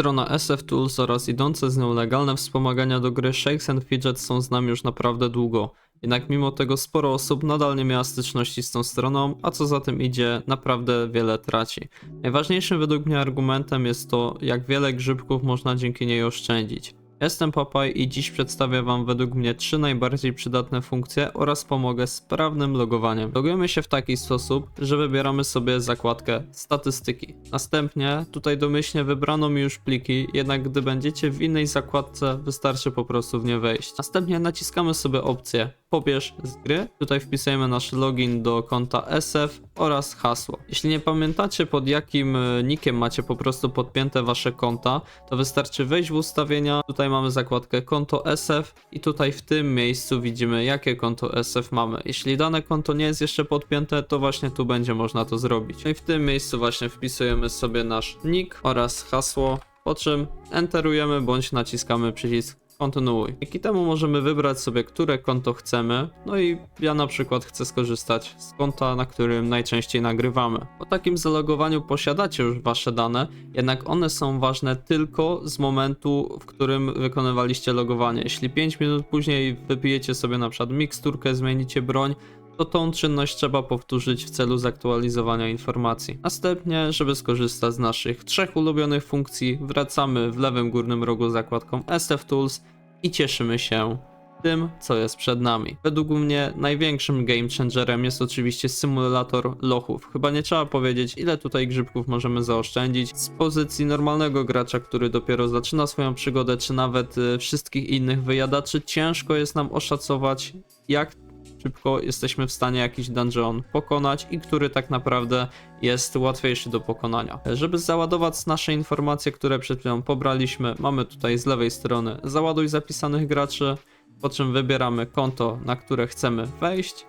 Strona SF Tools oraz idące z nią legalne wspomagania do gry Shakes and Fidget są z nami już naprawdę długo. Jednak mimo tego sporo osób nadal nie miała styczności z tą stroną, a co za tym idzie, naprawdę wiele traci. Najważniejszym według mnie argumentem jest to, jak wiele grzybków można dzięki niej oszczędzić. Jestem Papaj i dziś przedstawię Wam według mnie trzy najbardziej przydatne funkcje oraz pomogę sprawnym logowaniem. Logujemy się w taki sposób, że wybieramy sobie zakładkę statystyki. Następnie tutaj domyślnie wybrano mi już pliki, jednak gdy będziecie w innej zakładce wystarczy po prostu w nie wejść. Następnie naciskamy sobie opcję pobierz z gry. Tutaj wpisujemy nasz login do konta SF oraz hasło. Jeśli nie pamiętacie pod jakim e, nickiem macie po prostu podpięte wasze konta, to wystarczy wejść w ustawienia. Tutaj mamy zakładkę konto SF i tutaj w tym miejscu widzimy jakie konto SF mamy. Jeśli dane konto nie jest jeszcze podpięte, to właśnie tu będzie można to zrobić. No i w tym miejscu właśnie wpisujemy sobie nasz nick oraz hasło, po czym enterujemy bądź naciskamy przycisk kontynuuj. Dzięki temu możemy wybrać sobie, które konto chcemy. No i ja na przykład chcę skorzystać z konta, na którym najczęściej nagrywamy. Po takim zalogowaniu posiadacie już wasze dane, jednak one są ważne tylko z momentu, w którym wykonywaliście logowanie. Jeśli 5 minut później wypijecie sobie na przykład miksturkę, zmienicie broń, to tą czynność trzeba powtórzyć w celu zaktualizowania informacji. Następnie, żeby skorzystać z naszych trzech ulubionych funkcji, wracamy w lewym górnym rogu zakładką SF Tools i cieszymy się tym, co jest przed nami. Według mnie największym game changerem jest oczywiście symulator lochów. Chyba nie trzeba powiedzieć, ile tutaj grzybków możemy zaoszczędzić z pozycji normalnego gracza, który dopiero zaczyna swoją przygodę, czy nawet y, wszystkich innych wyjadaczy. Ciężko jest nam oszacować, jak szybko jesteśmy w stanie jakiś dungeon pokonać i który tak naprawdę jest łatwiejszy do pokonania. Żeby załadować nasze informacje, które przed chwilą pobraliśmy, mamy tutaj z lewej strony załaduj zapisanych graczy, po czym wybieramy konto, na które chcemy wejść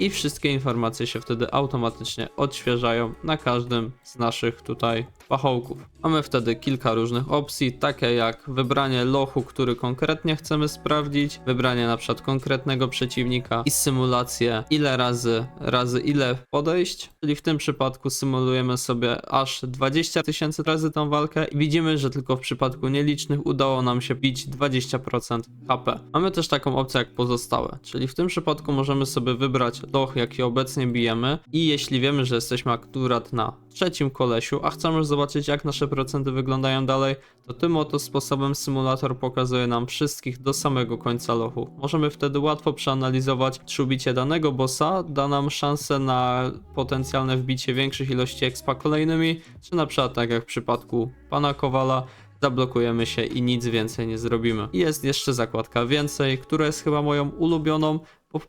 i wszystkie informacje się wtedy automatycznie odświeżają na każdym z naszych tutaj pachołków. Mamy wtedy kilka różnych opcji, takie jak wybranie lochu, który konkretnie chcemy sprawdzić, wybranie na przykład konkretnego przeciwnika i symulację ile razy, razy ile podejść, czyli w tym przypadku symulujemy sobie aż 20 tysięcy razy tą walkę i widzimy, że tylko w przypadku nielicznych udało nam się bić 20% HP. Mamy też taką opcję jak pozostałe, czyli w tym przypadku możemy sobie wybrać loch, jaki obecnie bijemy i jeśli wiemy, że jesteśmy akurat na trzecim kolesiu, a chcemy zobaczyć jak nasze procenty wyglądają dalej, to tym oto sposobem symulator pokazuje nam wszystkich do samego końca lochu. Możemy wtedy łatwo przeanalizować, czy ubicie danego bossa da nam szansę na potencjalne wbicie większych ilości expa kolejnymi, czy na przykład tak jak w przypadku pana Kowala, zablokujemy się i nic więcej nie zrobimy. Jest jeszcze zakładka więcej, która jest chyba moją ulubioną,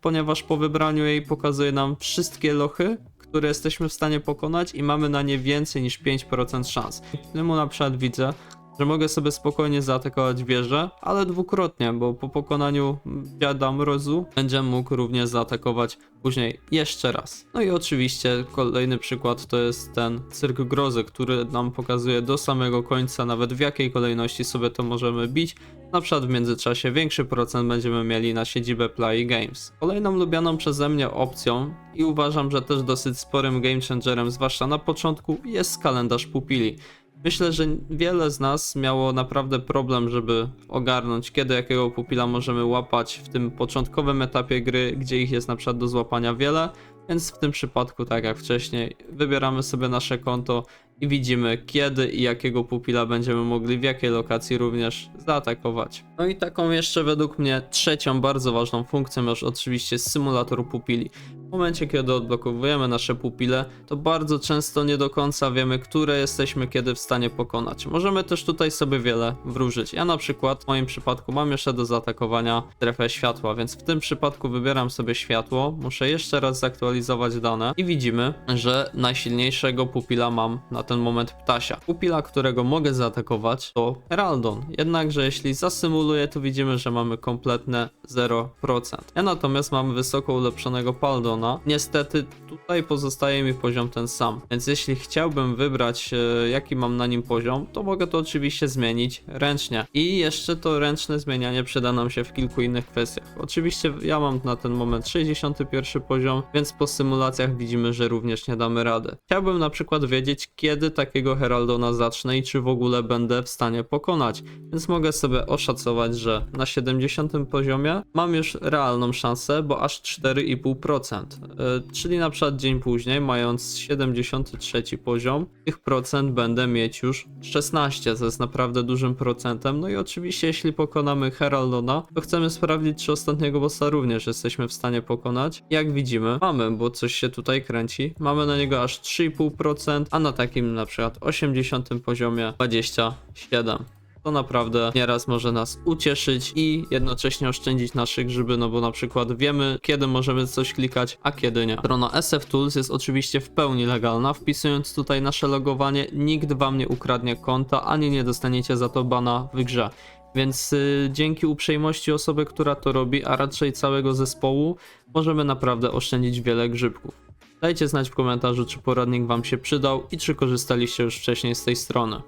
ponieważ po wybraniu jej pokazuje nam wszystkie lochy, które jesteśmy w stanie pokonać i mamy na nie więcej niż 5% szans. Temu na przykład widzę, że mogę sobie spokojnie zaatakować wieżę, ale dwukrotnie, bo po pokonaniu dziada mrozu będzie mógł również zaatakować później jeszcze raz. No i oczywiście kolejny przykład to jest ten cyrk grozy, który nam pokazuje do samego końca, nawet w jakiej kolejności sobie to możemy bić. Na przykład w międzyczasie większy procent będziemy mieli na siedzibę Play Games. Kolejną lubianą przeze mnie opcją i uważam, że też dosyć sporym game changerem, zwłaszcza na początku, jest kalendarz pupili. Myślę, że wiele z nas miało naprawdę problem, żeby ogarnąć, kiedy jakiego pupila możemy łapać w tym początkowym etapie gry, gdzie ich jest na przykład do złapania wiele. Więc w tym przypadku, tak jak wcześniej, wybieramy sobie nasze konto i widzimy, kiedy i jakiego pupila będziemy mogli w jakiej lokacji również zaatakować. No i taką jeszcze według mnie trzecią bardzo ważną funkcją już oczywiście symulator pupili. W momencie, kiedy odblokowujemy nasze pupile, to bardzo często nie do końca wiemy, które jesteśmy kiedy w stanie pokonać. Możemy też tutaj sobie wiele wróżyć. Ja na przykład w moim przypadku mam jeszcze do zaatakowania strefę światła, więc w tym przypadku wybieram sobie światło, muszę jeszcze raz zaktualizować dane i widzimy, że najsilniejszego pupila mam na ten moment ptasia. Pupila, którego mogę zaatakować to Heraldon, jednakże jeśli zasymuluję, to widzimy, że mamy kompletne 0%. Ja natomiast mam wysoko ulepszonego Paldona, Niestety tutaj pozostaje mi poziom ten sam, więc jeśli chciałbym wybrać e, jaki mam na nim poziom, to mogę to oczywiście zmienić ręcznie. I jeszcze to ręczne zmienianie przyda nam się w kilku innych kwestiach. Oczywiście ja mam na ten moment 61 poziom, więc po symulacjach widzimy, że również nie damy rady. Chciałbym na przykład wiedzieć, kiedy takiego Heraldona zacznę i czy w ogóle będę w stanie pokonać, więc mogę sobie oszacować, że na 70 poziomie mam już realną szansę, bo aż 4,5%. Yy, czyli na przykład dzień później, mając 73 poziom, tych procent będę mieć już 16, co jest naprawdę dużym procentem. No i oczywiście, jeśli pokonamy Heraldona, to chcemy sprawdzić, czy ostatniego bossa również jesteśmy w stanie pokonać. Jak widzimy, mamy, bo coś się tutaj kręci. Mamy na niego aż 3,5%, a na takim na przykład 80 poziomie 27 to naprawdę nieraz może nas ucieszyć i jednocześnie oszczędzić nasze grzyby, no bo na przykład wiemy, kiedy możemy coś klikać, a kiedy nie. Strona SF Tools jest oczywiście w pełni legalna. Wpisując tutaj nasze logowanie, nikt wam nie ukradnie konta, ani nie dostaniecie za to bana w grze. Więc y, dzięki uprzejmości osoby, która to robi, a raczej całego zespołu, możemy naprawdę oszczędzić wiele grzybków. Dajcie znać w komentarzu, czy poradnik Wam się przydał i czy korzystaliście już wcześniej z tej strony.